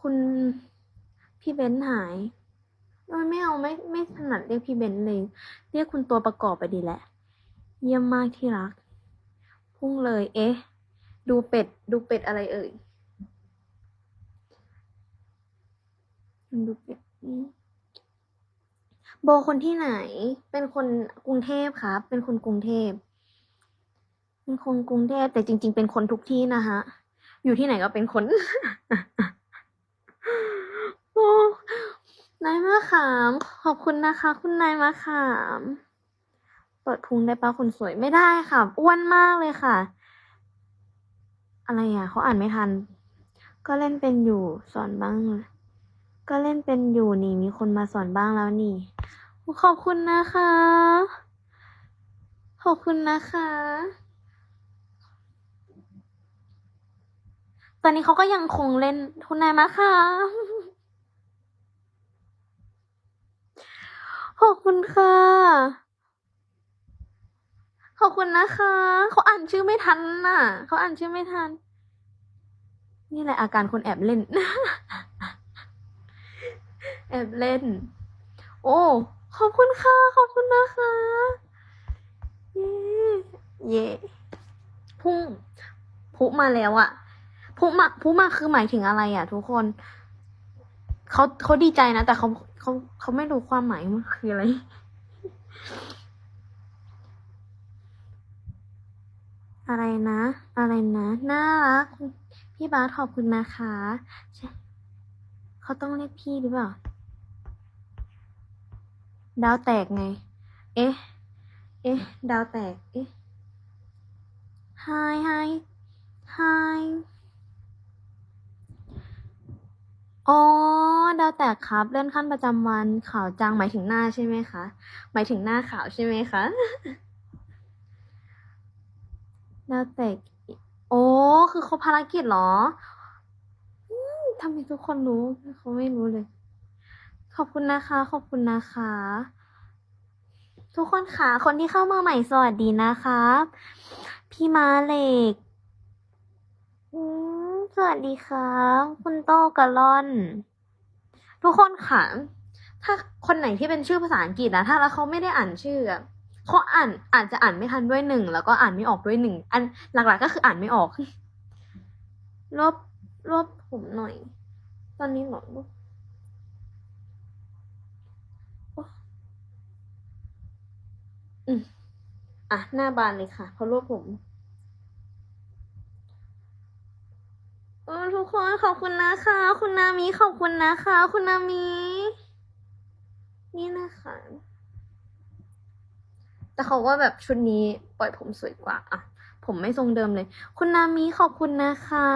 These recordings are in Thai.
คุณพี่เบนหายเอ้ยไม่เอาไม่ไม่ถนัดเรียกพี่เบนเลย เรียกคุณตัวประกอบไปดีแหละ เยี่ยมมากที่รัก พุ่งเลย เอ๊ะ ดูเป็ด ดูเป็ดอะไรเอ่ยดูเป็ดโบคนที่ไหน เป็นคนกรุงเทพครับ เป็นคนกรุงเทพ เป็นคนกรุงเทพแต่จริง ๆ เป็นคนทุกที่นะฮะ อยู่ที่ไหนก็เป็นคน โอ้ นายมะขาม ขอบคุณนะคะ คุณนายมะขามเปิดพุงได้ปะคนสวยไม่ได้ค่ะ อ้วนมากเลยค่ะ อะไรอะเขาอ่านไม่ทัน ก็เล่นเป็นอยู่สอนบ้าง ก็เล่นเป็นอยู่นี่มีคนมาสอนบ้างแล้วนี่ ขอบคุณนะคะ ขอบคุณนะคะ ตอนนี้เขาก็ยังคงเล่นคุณนายมะค่ะ ขอบคุณค่ะ ขอบคุณนะคะ เขาอ่านชื่อไม่ทันน่ะ เขาอ่านชื่อไม่ทัน นี่แหละอาการคนแอบเล่น แอบเล่น โอ้ ขอบคุณค่ะ ขอบคุณนะคะ เย้เย่พุ่งพุมาแล้วอะพุมาพุมาคือหมายถึงอะไรอะทุกคน เขาเขาดีใจนะ แต่เขาเขาเขาไม่รู้ความหมายมันคืออะไร อะไรนะ อะไรนะ น่ารัก พี่บาสขอบคุณนะคะใช่เขาต้องเรียกพี่หรือเปล่า ดาวแตกไง เอ๊ะ เอ๊ะ ดาวแตก เอ๊ะ hi hi hi อ๋อ ดาวแตกครับ เลื่อนขั้นประจำวันขาวจางหมายถึงหน้าใช่ไหมคะ หมายถึงหน้าขาวใช่ไหมคะ ดาวแตก โอ้ คือเขาภารกิจเหรอทำไมทุกคนรู้เขาไม่รู้เลย ขอบคุณนะคะ ขอบคุณนะคะ ทุกคนค่ะ คนที่เข้ามาใหม่สวัสดีนะครับ พี่มาเหล็ก สวัสดีครับคุณโตกะลอน ทุกคนค่ะถ้าคนไหนที่เป็นชื่อภาษาอังกฤษนะถ้าแล้วเขาไม่ได้อ่านชื่อเขาอ่านอาจจะอ่านไม่ทันด้วยหนึ่งแล้วก็อ่านไม่ออกด้วยหนึ่งอันหลักๆก็คืออ่านไม่ออกรบรบผมหน่อย ตอนนี้หนอนอืมอะหน้าบานเลยค่ะเพราะรวบผม เออทุก คนขอบคุณนะคะ คุณนามิขอบคุณนะคะ คุณนามินี่นะคะ แต่เขาว่าแบบชุดนี้ปล่อยผมสวยกว่าอะผมไม่ทรงเดิมเลย คุณนามิขอบคุณนะคะ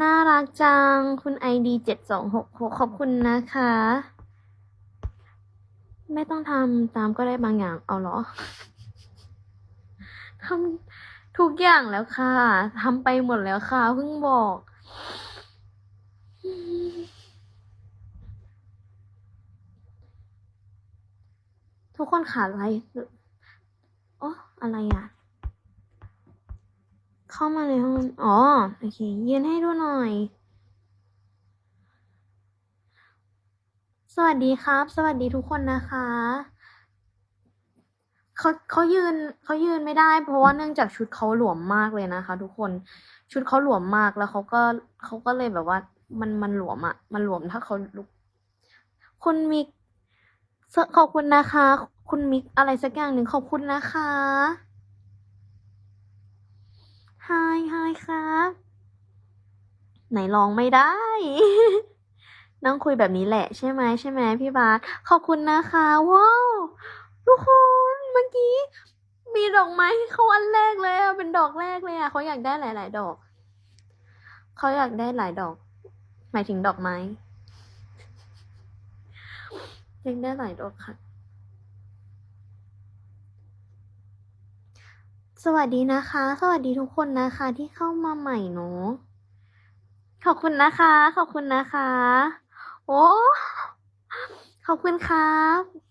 น่ารักจัง คุณไอดีเจ็ดสองหกหกขอบคุณนะคะ ไม่ต้องทำตามก็ได้บางอย่าง เอาเหรอทำ ทุกอย่างแล้วค่ะทำไปหมดแล้วค่ะเพิ่งบอก ทุกคนขาอะไรโอ้อะไรอะ เข้ามาในห้องอ๋อ โอเคยืนให้ดูหน่อย สวัสดีครับ สวัสดีทุกคนนะคะ เขาเขายืนเขายืนไม่ได้ เพราะว่าเนื่องจากชุดเขาหลวมมากเลยนะคะ ทุกคนชุดเขาหลวมมากแล้วเขาก็เขาก็เลยแบบว่า มันมันหลวมอะมันหลวมถ้าเขาลุกคุณมิกขอบคุณนะคะ คุณมิกอะไรสักอย่างหนึ่งขอบคุณนะคะไฮายฮครับไหนลองไม่ได้ นั่งคุยแบบนี้แหละใช่ไหมใช่ไหมพี่บาสขอบคุณนะคะว้าวทุกคน มื่อกี้ มีดอกไม้ให้เขาอันแรกเลยอะเป็นดอกแรกเลยอะเขาอยากได้หลาย ๆ ดอก เขาอยากได้หลายดอก หมายถึงดอกไม้ยากได้หลายดอกค่ะ สวัสดีนะคะ สวัสดีทุกคนนะคะ ที่เข้ามาใหม่เนาะขอบคุณนะคะ ขอบคุณนะคะ โอ้ ขอบคุณครับ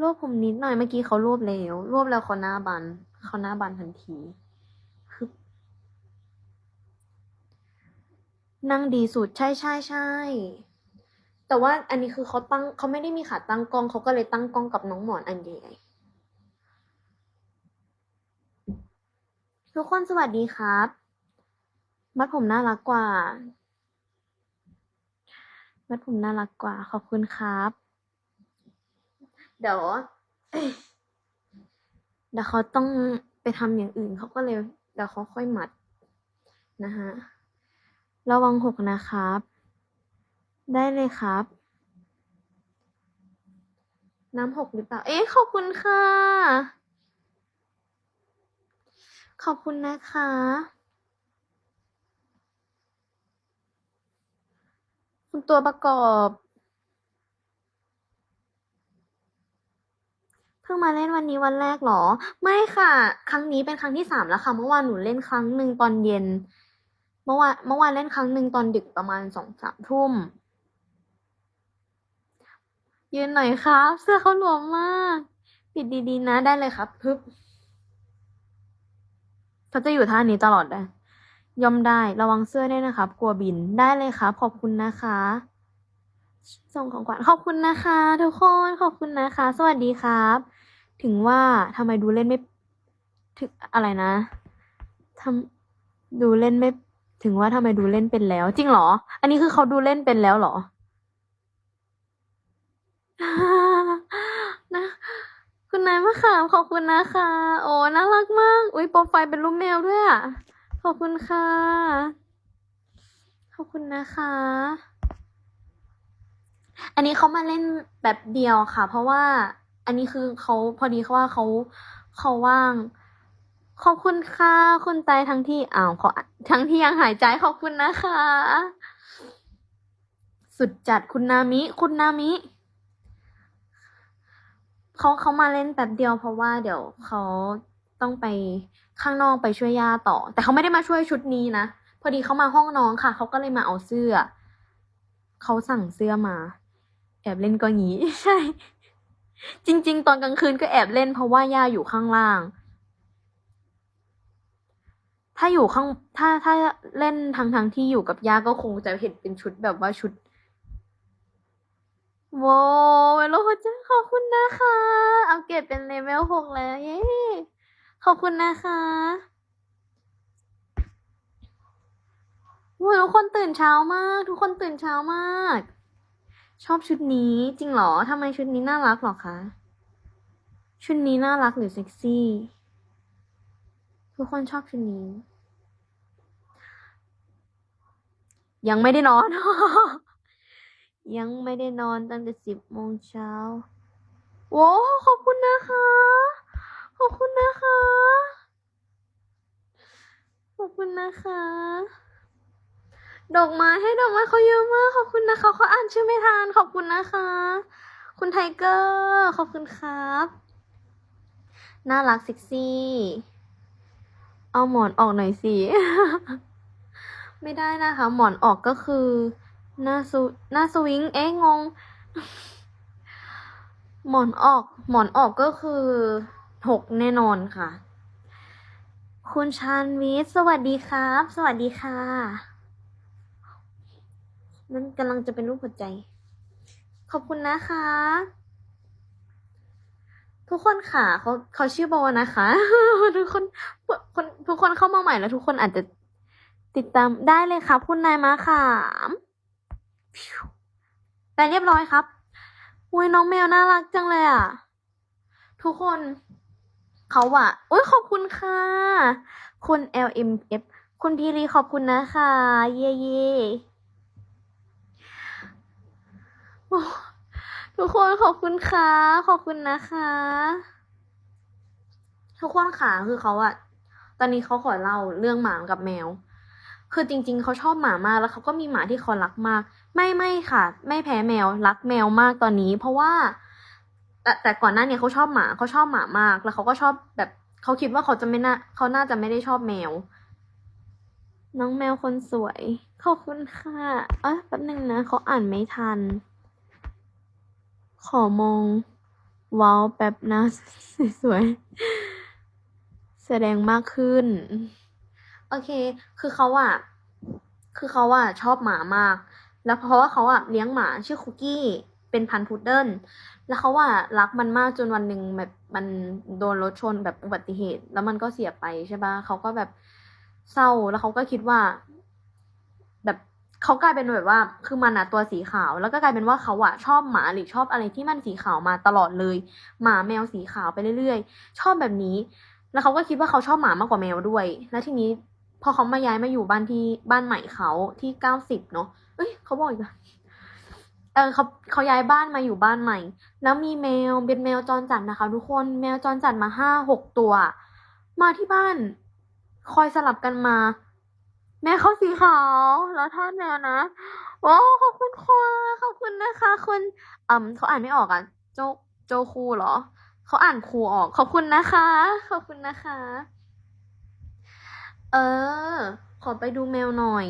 รวบผมนิดหน่อยเมื่อกี้เขารวบแล้วรวบแล้วเขาหน้าบันเขาหน้าบันทันทีคือนั่งดีสุดใช่ใช่ใช่แต่ว่าอันนี้คือเขาตั้งเขาไม่ได้มีขาตั้งกล้องเขาก็เลยตั้งกล้องกับน้องหมอนอันใหญ่ทุกคนสวัสดีครับ มัดผมน่ารักกว่า มัดผมน่ารักกว่า ขอบคุณครับ เดี๋ยวเดี๋ยวเขาต้องไปทำอย่างอื่นเขาก็เลยเดี๋ยวเขาค่อยมัดนะฮะระวังหกนะครับ ได้เลยครับ น้ำหกหรือเปล่า เอ๊ะขอบคุณค่ะ ขอบคุณนะคะ คุณตัวประกอบ เพิ่งมาเล่นวันนี้วันแรกเหรอ ไม่ค่ะ ครั้งนี้เป็นครั้งที่สามแล้วค่ะ เมื่อวานหนูเล่นครั้งหนึ่งตอนเย็น เมื่อวานเมื่อวานเล่นครั้งหนึ่งตอนดึกประมาณสองสามทุ่ม ยืนหน่อยครับ เสื้อเขาหลวมมาก ปิดดีๆนะได้เลยครับพึบเขาจะอยู่ท่านี้ตลอดเลยยอมได้ระวังเสื้อด้วยนะครับ กลัวบินได้เลยครับขอบคุณนะคะ ส่งของขวัญขอบคุณนะคะ ทุกคนขอบคุณนะคะ สวัสดีครับ ถึงว่าทำไมดูเล่นไม่ถึงอะไรนะทำดูเล่นไม่ ถึงว่าทำไมดูเล่นเป็นแล้ว จริงเหรอ อันนี้คือเขาดูเล่นเป็นแล้วเหรอนะคุณนายมะขามขอบคุณนะคะ โอ้น่ารักมาก อุ้ยโปรไฟล์เป็นรูปแมวด้วยอะขอบคุณค่ะ ขอบคุณนะคะ อันนี้เขามาเล่นแบบเดียวค่ะ เพราะว่าอันนี้คือเขาพอดีเขาว่าเขาเขาว่าง ขอบคุณค่ะคุณใจทั้งที่อ้าวเขาทั้งที่ยังหายใจขอบคุณนะคะ สุดจัดคุณนามิ คุณนามิเขาเขามาเล่นแป๊บเดียวเพราะว่าเดี๋ยวเขาต้องไปข้างนอกไปช่วยย่าต่อ แต่เขาไม่ได้มาช่วยชุดนี้นะ พอดีเขามาห้องน้องค่ะ เขาก็เลยมาเอาเสื้อ เขาสั่งเสื้อมา แอบเล่นก็งี้ใช่ จริง ๆ ตอนกลางคืนก็แอบเล่นเพราะว่าย่าอยู่ข้างล่าง ถ้าอยู่ข้าง ถ้าถ้าเล่นทั้งทั้งที่อยู่กับย่าก็คงจะเห็นเป็นชุดแบบว่าชุดโว้เวลหัวใจขอบคุณนะคะ เอาเกรดเป็นเลเวลหกแล้วเย้ขอบคุณนะคะโว้ทุกคนตื่นเช้ามาก ทุกคนตื่นเช้ามาก ชอบชุดนี้จริงเหรอทำไมชุดนี้น่ารักหรอคะ ชุดนี้น่ารักหรือเซ็กซี่ ทุกคนชอบชุดนี้ ยังไม่ได้นอน ยังไม่ได้นอนตั้งแต่สิบโมงเช้าโว้ขอบคุณนะคะ ขอบคุณนะคะ ขอบคุณนะคะ ดอกไม้ให้ดอกไม้เขาเยอะมากขอบคุณนะคะเขาอ่านชื่อไม่ทันขอบคุณนะคะ คุณไทเกอร์ขอบคุณครับ น่ารักเซ็กซี่ เอาหมอนออกหน่อยสิไม่ได้นะคะ หมอนออกก็คือหน้าสหน้าสวิงเอ๊ะงง หมอนออก หมอนออกก็คือหกแน่นอนค่ะ คุณชานวิทสวัสดีครับ สวัสดีค่ะ นั่นกำลังจะเป็นรูปหัวใจ ขอบคุณนะคะ ทุกคนค่ะเขาเขาชื่อโบนะคะ ทุกคนคนทุกคนเข้ามาใหม่แล้ว ทุกคนอาจจะติดตามได้เลยครับคุณนายมาขามแต่เรียบร้อยครับอุ้ยน้องแมวน่ารักจังเลยอะ ทุกคนเขาอะอุ้ยขอบคุณค่ะ คุณ LMF คุณพีรีขอบคุณนะคะ เย่เย่โอ้ ทุกคนขอบคุณค่ะ ขอบคุณนะคะ ทุกคนค่ะคือเขาอะตอนนี้เขาขอเล่าเรื่องหมากับแมว คือจริง ๆเขาชอบหมามากแล้วเขาก็มีหมาที่เขารักมาก ไม่ไม่ค่ะ ไม่แพ้แมวรักแมวมากตอนนี้ เพราะว่า แต่แต่ก่อนหน้านี้เขาชอบหมาเขาชอบหมามาก แล้วเขาก็ชอบแบบเขาคิดว่าเขาจะไม่น่าเขาน่าจะไม่ได้ชอบแมว น้องแมวคนสวย ขอบคุณค่ะเอ้ยแป๊บนึงนะเขาอ่านไม่ทัน ขอมองว้าวแป๊บนะ สวยๆ แสดงมากขึ้น โอเค คือเขาอะคือเขาอะชอบหมามาก แล้วเพราะว่าเขาอะเลี้ยงหมาชื่อคุกกี้ เป็นพันพุดเดิ้ล แล้วเขาว่ารักมันมากจนวันหนึ่งแบบมันโดนรถชนแบบอุบัติเหตุ แล้วมันก็เสียไปใช่ปะเขาก็แบบเศร้า แล้วเขาก็คิดว่า เขากลายเป็นแบบว่า คือมันอะตัวสีขาว แล้วก็กลายเป็นว่าเขาอะชอบหมาหรือชอบอะไรที่มันสีขาวมาตลอดเลย หมาแมวสีขาวไปเรื่อยๆ ชอบแบบนี้ แล้วเขาก็คิดว่าเขาชอบหมามากกว่าแมวด้วย แล้วทีนี้พอเขามาย้ายมาอยู่บ้านที่บ้านใหม่เขาที่เก้าสิบเนาะเอ้ยเขาบอกอีกอะเออเขาเขาย้ายบ้านมาอยู่บ้านใหม่ แล้วมีแมวเป็นแมวจรจัดนะคะ ทุกคนแมวจรจัดมาห้าหกตัว มาที่บ้าน คอยสลับกันมา แม่เขาสีขาวแล้วทาสแมวนะโอ้ขอบคุณค่ะขอบคุณนะคะคุณอืมเขาอ่านไม่ออกอะโจโจคูเหรอเขาอ่านครูออก ขอบคุณนะคะ ขอบคุณนะคะ เออ ขอไปดูแมวหน่อย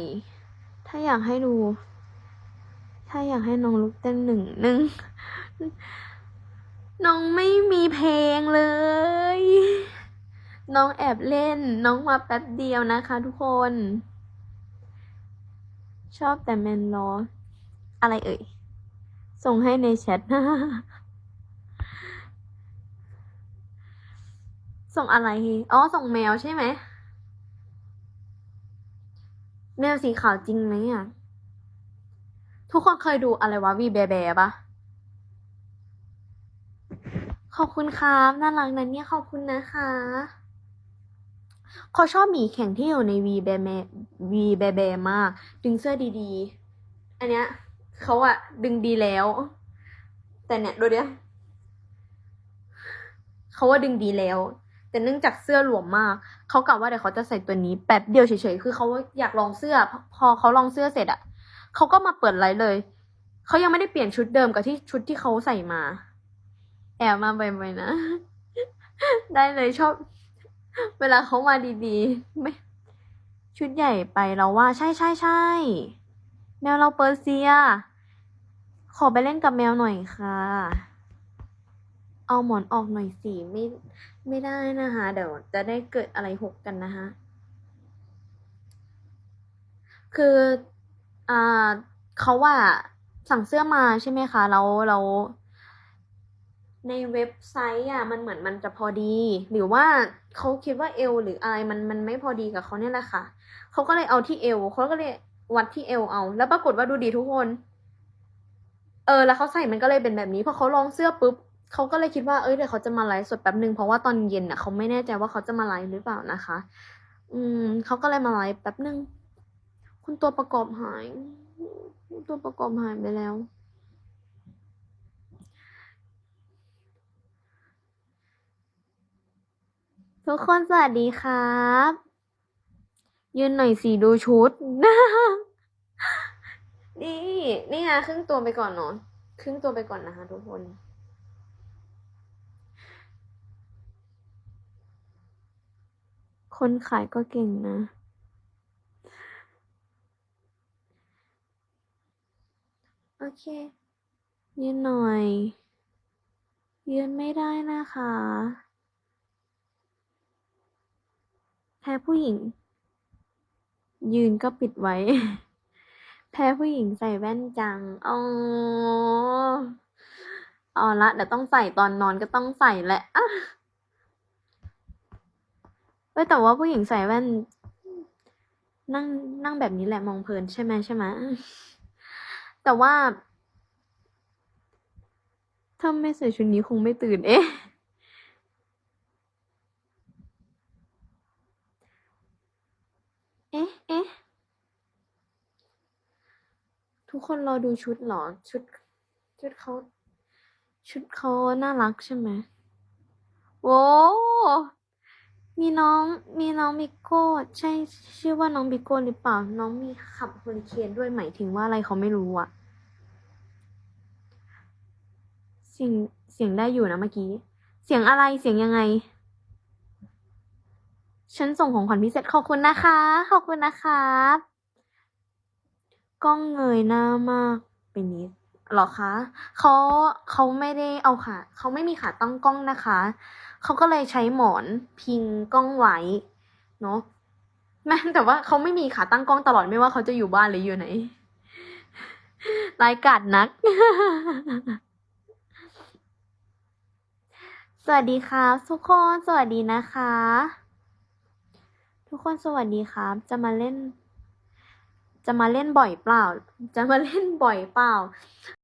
ถ้าอยากให้ดู ถ้าอยากให้น้องลุกเต้นหนึ่งหนึ่งน้องไม่มีเพลงเลย น้องแอบเล่น น้องมาแป๊บเดียวนะคะทุกคน อบแต่แมนลออะไรเอ่ย ส่งให้ในแชทส่งอะไร อ๋อ ส่งแมวใช่ไหม แมวสีขาวจริงไหมอะ ทุกคนเคยดูอะไรวะวีแบแบปะขอบคุณครับ น่ารักนะเนี่ย ขอบคุณนะคะ เขาชอบหมีแข่งที่อยู่ในวีแบแบวีแบแบมาก ดึงเสื้อดีๆ อันเนี้ยเขาอะดึงดีแล้ว แต่เนี่ยดูเดียวเขาว่าดึงดีแล้ว แต่เนื่องจากเสื้อหลวมมาก เขากะว่าเดี๋ยวเขาจะใส่ตัวนี้แป๊บเดียวเฉยๆ คือเขาอยากลองเสื้อพอพอเขาลองเสื้อเสร็จอะเขาก็มาเปิดไลฟ์เลย เขายังไม่ได้เปลี่ยนชุดเดิมกับที่ชุดที่เขาใส่มา แอบมาบ่อยๆนะ ได้เลยชอบ เวลาเขามาดีๆ ไม่ ชุดใหญ่ไปเราว่าใช่ใช่ใช่แมวเราเปอร์เซีย ขอไปเล่นกับแมวหน่อยค่ะ เอาหมอนออกหน่อยสิไม่ไม่ได้นะคะเดี๋ยวจะได้เกิดอะไรหกกันนะคะคืออ่าเขาว่าสั่งเสื้อมาใช่ไหมคะ แล้วเรา ในเว็บไซต์อะมันเหมือนมันจะพอดี หรือว่าเขาคิดว่าเอวหรืออะไรมันมันไม่พอดีกับเขาเนี่ยแหละค่ะเขาก็เลยเอาที่เอวเขาก็เลยวัดที่เอวเอา แล้วปรากฏว่าดูดีทุกคน เออ แล้วเขาใส่มันก็เลยเป็นแบบนี้พอเขาลองเสื้อปุ๊บเขาก็เลยคิดว่าเอ้ยเดี๋ยวเขาจะมาไลฟ์สดแป๊บหนึ่งเพราะว่าตอนเย็นน่ะเขาไม่แน่ใจว่าเขาจะมาไลฟ์หรือเปล่านะคะ อืมเขาก็เลยมาไลฟ์แป๊บหนึ่งคุณตัวประกอบหาย ตัวประกอบหายไปแล้ว ทุกคนสวัสดีครับ ยืนหน่อยสิดูชุด นี่ นี่ไงครึ่งตัวไปก่อนเนาะครึ่งตัวไปก่อนนะคะทุกคนคนขายก็เก่งนะ โอเค ยืนหน่อย ยืนไม่ได้นะคะ แพ้ผู้หญิง ยืนก็ปิดไว้ แพ้ผู้หญิงใส่แว่นจัง อ๋อเอาละเดี๋ยวต้องใส่ตอนนอนก็ต้องใส่แหละอะเว้แต่ว่าผู้หญิงใส่แว่น นั่งนั่งแบบนี้แหละมองเพลินใช่ไหมใช่ไหมแต่ว่าถ้าไม่ใส่ชุดนี้คงไม่ตื่นเอ๊ะ เอ๊ะ ทุก คนรอดูชุดเหรอ ชุด ชุดเขาชุดเขาน่ารักใช่ไหมโว้มีน้อง มีน้องบิโก้ ใช่ ชื่อว่าน้องบิโก้หรือเปล่า น้องมีขับเฮอริเคนด้วยหมายถึงว่าอะไรเขาไม่รู้อะเสียง เสียงได้อยู่นะเมื่อกี้ เสียงอะไร เสียงยังไง ฉันส่งของขวัญพิเศษ ขอบคุณนะคะ ขอบคุณนะครับ ก้องเงยหน้ามากไปนิดหรอคะเขาเขาไม่ได้เอาขาเขาไม่มีขาตั้งกล้องนะคะเขาก็เลยใช้หมอนพิงกล้องไว้เนาะแม่แต่ว่าเขาไม่มีขาตั้งกล้องตลอดไม่ว่าเขาจะอยู่บ้านหรืออยู่ไหนรายการนัก สวัสดีครับทุกคนสวัสดีนะคะ ทุกคนสวัสดีครับ จะมาเล่น จะมาเล่นบ่อยเปล่า จะมาเล่นบ่อยเปล่า